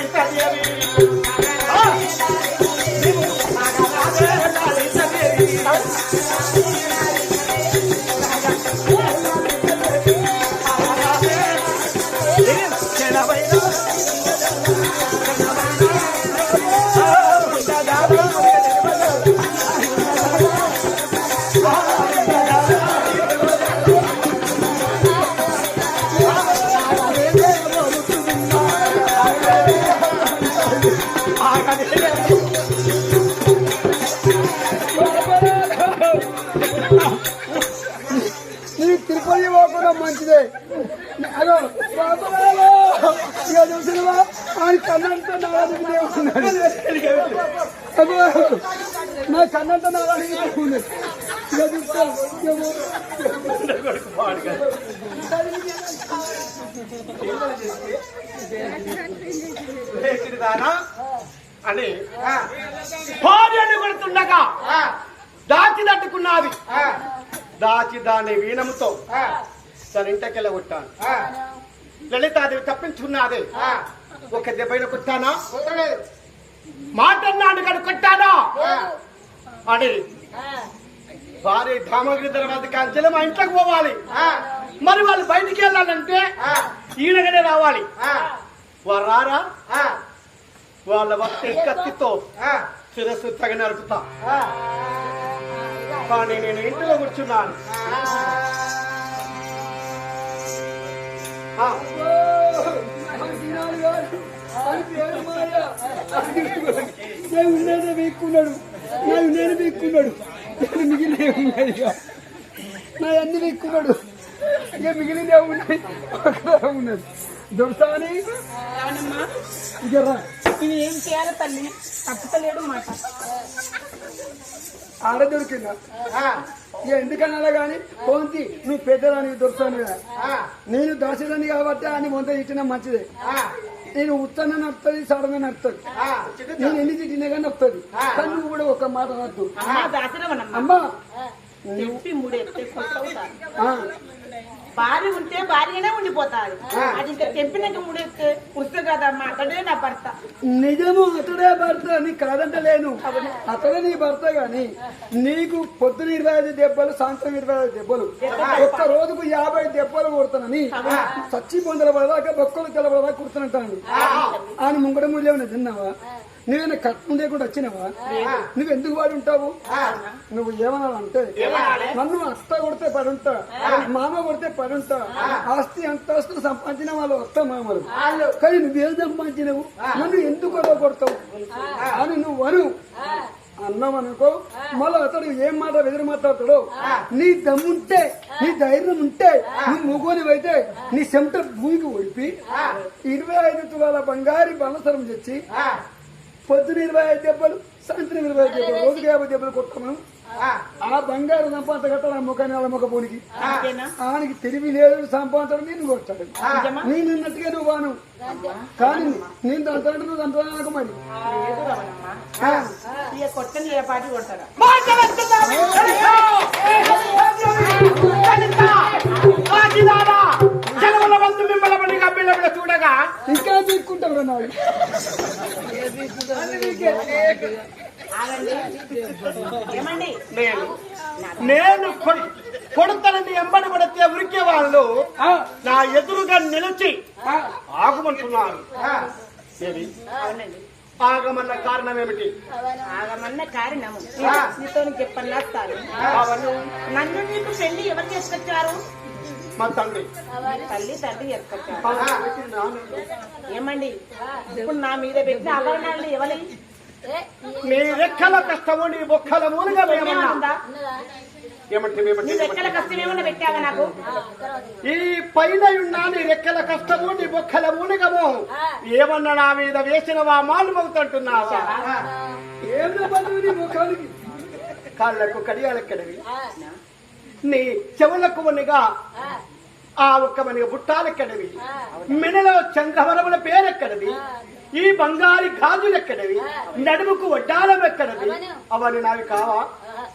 లలితదేవి. పోకుండా మంచిదే. అదో ఇక చూసినవా ఆయన కన్నంతా అబ్బో, నా కన్నంతా నాలుగు ఉన్నది ఇక చూస్తాను అని భార్యను కొడుతుండగా దాచి తట్టుకున్నది దాచి దాని వీణముతో తన ఇంటకెళ్ళ కొట్టాను లలితాదేవి తప్పించుకున్నది. ఒక దెబ్బైన కొట్టానా? మాటన్నాడు కడు కొట్టానా? అని భార్య ధామగిరి తర్వాత కాంచెలు మా ఇంట్లోకి పోవాలి. మరి వాళ్ళు బయటికి వెళ్ళాలంటే ఈయనగానే రావాలి. వారు రారా? వాళ్ళ వస్తే కత్తితో శిరస్సు తగ నరుకుతా. కానీ నేను ఇంటిలో కూర్చున్నాను. ఆ, ఉన్నదే వీక్కున్నాడు నా ఉన్నది వీక్కున్నాడు మిగిలిన ఉన్నాయి నా అన్ని వీక్కున్నాడు ఇక మిగిలిన ఉన్నాయి ఉన్నది దొరుకుతావని ఇక రా నేను ఏం చేయాలో తల్లి? తప్పుతలేడు మాట. ఆడ దొరికిందా? ఇక ఎందుకన్నా కానీ పోంతి నువ్వు పెద్దదానికి దొరుకుతాను కదా. నేను దాసేదాన్ని కాబట్టి అని మొంత ఇచ్చిన మంచిదే. నేను ఉత్తన నడుతుంది సడన నడుతుంది నేను ఎన్ని తిట్టినా కానీ నడుతుంది కానీ నువ్వు కూడా ఒక మాట నద్దు అమ్మా చెప్పి భార్య ఉంటే భార్యనే ఉండిపోతాడు. అది ఇంకా తెంపినాక మూడెత్తే పుస్తక కదమ్మా అతడే నా భర్త. నిజము అతడే భర్త నీ కాదంటలేను. అతడే నీ భర్త గాని నీకు పొద్దున ఇరవై ఐదు దెబ్బలు సాయంత్రం ఇరవై ఐదు దెబ్బలు. ఒక్క రోజుకు యాభై దెబ్బలు కొడుతానని చచ్చి పొందల పడదాకా బొక్కలు తెలబడదా కుడుతున్నట్టాను ఆయన ముంగడ ముళ్ళేమైనా తిన్నావా? నువ్వేనా కట్నం లేకుండా వచ్చినావా? నువ్వు ఎందుకు వాడి ఉంటావు నువ్వు ఏమనాలంటే నన్ను అత్త కొడితే పడుంటా మామ కొడితే పడుంటా ఆస్తి అంతస్తులు సంపాదించిన వాళ్ళు వస్తా మామలు. కానీ నువ్వేం సంపాదించినవు? నన్ను ఎందుకు అలా కొడతావు? అని నువ్వు అను. అన్నాం అనుకో మళ్ళీ అతడు ఏం మాట ఎదురు మాట్లాడతాడో? నీ దమ్ముంటే నీ ధైర్యం ఉంటే నువ్వు మూగోని అయితే నీ చెమట భూమికి ఒడిపి ఇరవై ఐదు తులాల బంగారి బలసరం తెచ్చి పొద్దున ఇరవై ఐదు దెబ్బలు సాయంత్రం ఇరవై ఐదు దెబ్బలు రోజుకి యాభై దెబ్బలు కొట్టాము ఆ. బంగారు సంపాదన కట్టాలి ఆ ముఖాన్ని వాళ్ళ ముఖ పోనికి. ఆయనకి తెలివి లేదు సంపాదన నేను కొట్టాడు నేను ఉన్నట్టుగా నువ్వు బాను. కానీ నేను దాంతో నువ్వు దాంతో నాకు మరి. కొట్టని చూడగా ఇంకా ఆగండి ఏమండి? నేను. కొడుతానని ఎంబడి పడితే ఉరికే వాళ్ళు నా ఎదురుగా నిలిచి ఆగమంటున్నారు. ఆగమన్న కారణం ఏమిటి? ఆగమన్న కారణము నీతో చెప్పని నన్ను నీకు పెళ్ళి ఎవరు చేసుకొచ్చారు? మా తండ్రి తల్లి తండ్రి. ఏమండి? ఇప్పుడు నా మీద పెట్టిన ఆభరణాలు ఎవరి? నీ రెక్కల కష్టము నీ బొక్కల మూలుగా ఏమన్నా ఈ పైన ఉన్న నీ రెక్కల కష్టము నీ బొక్కల మూలిగము ఏమన్నా నా మీద వేసినవా మాలు మగుతుంటున్నావా? ఏం నీ ముఖానికి. కాళ్ళకు కడియాలెక్కడవి నీ చెవులకు వనిగా ఆ. ఒక్క మనిగా బుట్టాలెక్కడవి? మెడలో చంద్రవరముల పేరెక్కడవి? ఈ బంగారి గాజులు ఎక్కడవి నడుముకు వడ్డాలం ఎక్కడవి అవన్నీ నావి కావా?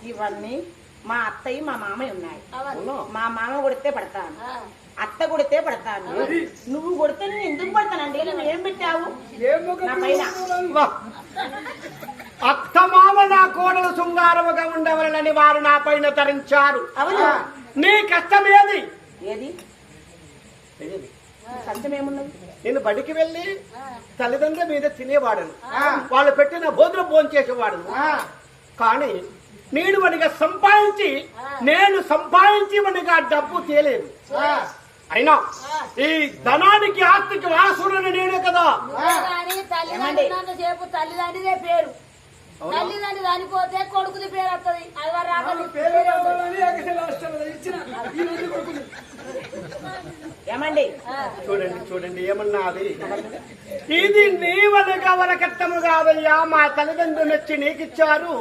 ఇవన్నీ మా అత్తయ్య మా మామయ్య ఉన్నాయి? మా మామ కొడితే పడతాను. అత్త కొడితే పడతాను. నువ్వు కొడితే నేను ఎందుకు పడతానండి? నువ్వు ఏం పెట్టావు? నా పైన. అత్తమామ నా కోడలు శృంగారముగా ఉండవలనని వారు నా పైన తరించారు. అవును. నీ కష్టం ఏది? నేను బడికి వెళ్ళి తల్లిదండ్రుల మీద తినేవాడను. వాళ్ళు పెట్టిన భోజనం భోంచేసేవాడను కానీ నేను వాడిగా సంపాదించి నేను సంపాదించి వాడిగా డబ్బు తేలేదు అయినా ఈ ధనానికి ఆస్తికి వారసుడని నేనే కదా. తల్లిదండ్రులు పేరు. తల్లిదండ్రి చనిపోతే కొడుకుది పేరు వస్తుంది అది వారు. ఏమండి? చూడండి చూడండి ఏమన్నా అది ఇది నీ వనగా వరకట్టము కాదయ్యా. మా తల్లిదండ్రులు మెచ్చి నీకిచ్చారు.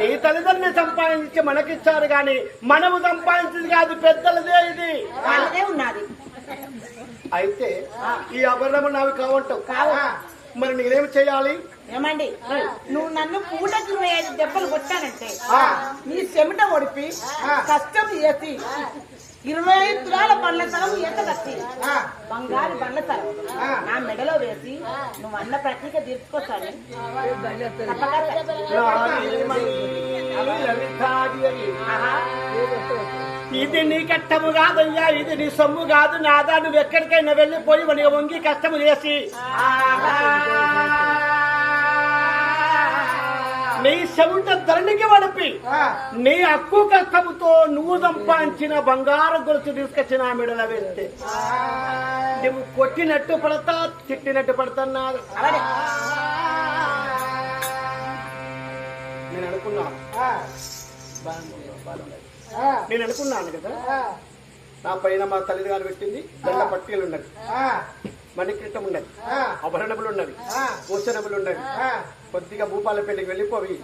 నీ తల్లిదండ్రులు సంపాదించి మనకిచ్చారు గాని మనము సంపాదించింది కాదు పెద్దలదే ఇది. ఉన్నది. అయితే ఈ ఆభరణము నావి కావంటావు. కావు. మరి నేనేం చేయాలి? ఏమండి? నువ్వు నన్ను పూటకి ఇరవై ఐదు దెబ్బలు కొట్టానంటే ఆ. నీ చెమట ఒడిపి కష్టం చేసి ఇరవై ఐదు తులాల బండ్ల స్థలం ఎంత కట్టి బంగారు బండ్ల స్థలం నా మెడలో వేసి నువ్వు అన్న ప్రతీక తీర్చుకొస్తాను. ఇది నీ కష్టము కాదయ్యా ఇది నీ సొమ్ము కాదు. నాదా నువ్వు ఎక్కడికైనా వెళ్ళిపోయి మన వంగి కష్టము చేసి. నీ చెమట ధరణికి వడిపి. నీ హక్కు కష్టముతో నువ్వు సంపాదించిన బంగారు గొలుసు తీసుకొచ్చిన మెడల వేస్తే నువ్వు కొట్టినట్టు పడతా తిట్టినట్టు పడుతున్నారు నేను అనుకున్నా. నేను అనుకున్నాను కదా. నా పైన మా తల్లిగారు పెట్టింది దండ పట్టీలు ఉన్నది మణిక్రితం ఉన్నది. ఆభరణములు ఉన్నవి. భూషణములు ఉన్నవి. కొద్దిగా భూపాల పెళ్ళికి వెళ్ళిపోయి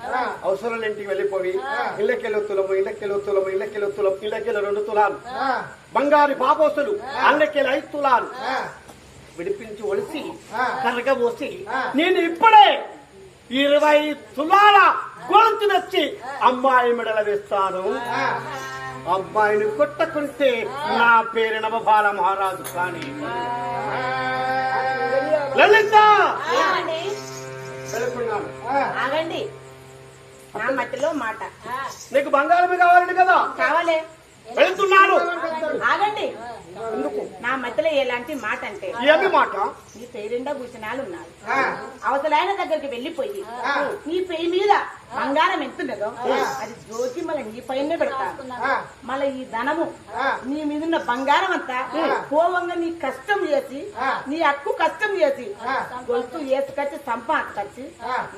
అవసరాల ఇంటికి వెళ్ళిపోయి ఇళ్ళకెళ్ళి తులము ఇళ్ళకెళ్ళి తులము ఇళ్ళకెళ్ళి తులం ఇళ్ళకెళ్ళి రెండు తులాలు. బంగారు పాపోసులు అల్లకెళ్ళి ఐదు తులాలు. విడిపించి ఒలిసి కరగబోసి నేను ఇప్పుడే ఇరవై తులాల గొలుసు నచ్చి అమ్మాయి మెడల వేస్తాను. అమ్మాయిని కొట్టకుంటే నా పేరు నవబాల మహారాజు కానీ. లలిత! ఆగండి. నా మట్టిలో మాట. నీకు బంగారమే కావాలండి కదా? కావాలే. వెళుతున్నాను ఆగండి. నా మధ్యలో ఎలాంటి మాట అంటే ఏమి మాట? నీ పేరిండా భూషణాలు ఉన్నాయి. అవతలైన దగ్గరికి వెళ్ళిపోయి నీ పేయి మీద బంగారం ఎంతున్నదో అది జోకి మళ్ళీ నీ పైన పెడతాను మళ్ళీ ఈ ధనము నీ మీద ఉన్న బంగారం అంతా పోవంగా నీ కష్టం చేసి నీ హక్కు కష్టం చేసి గొలుసు వేసుకొచ్చి సంపాదించి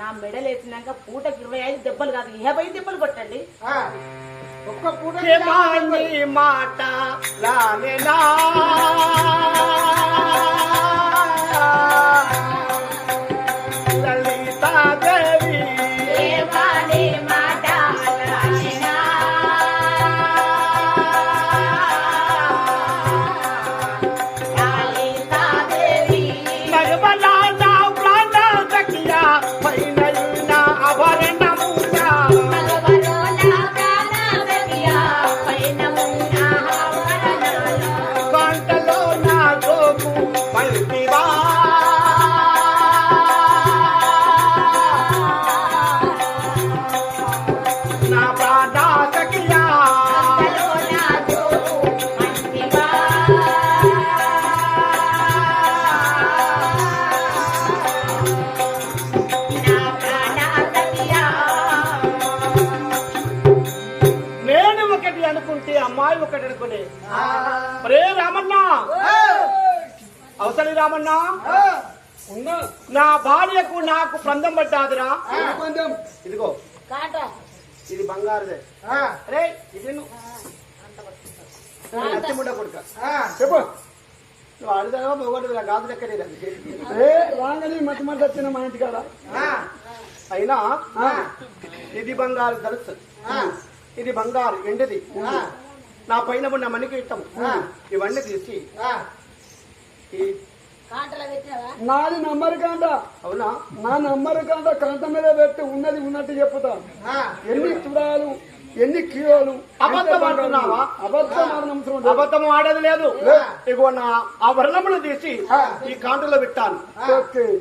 నా మెడలు వేసినాక పూటకి ఇరవై ఐదు దెబ్బలు కాదు యాభై దెబ్బలు కొట్టండి. ఒక్క పూట మాట లానేనా అమ్మాయి ఒకటి అనుకునే. రే రామన్న. అవసరి రామన్న. నా భార్యకు నాకు ప్రబంధం పడ్డాదిరా. ఇదిగో. ఇది బంగారుదే. రే ఇది నువ్వు అచ్చముండ కొడుక. చెప్పు. నువ్వు ఆడుదావా మొగడు గాజు లెక్కనే ఏ రాగానే మట్టి మట్టి వచ్చిన మా ఇంటికాడ. అయినా ఇది బంగారు తెలుసు ఇది బంగారు ఎండది. నా పైన ఉన్న మణికి ఇట్టము ఇవన్నీ తీసి ఈ నాది నంబర్ కాంట అవునా? నా నంబర్ కాంట కంట మీద పెట్టి ఉన్నది ఉన్నట్టు చెప్పుతా ఎన్ని తుడాలు ఎన్ని కిలోలు అబద్ధం ఆడుతున్నావా? అబద్ధం అబద్ధం ఆడేది లేదు. ఇగో నా ఆభరణములు తీసి ఈ కాంటులో పెట్టాను. ఓకే.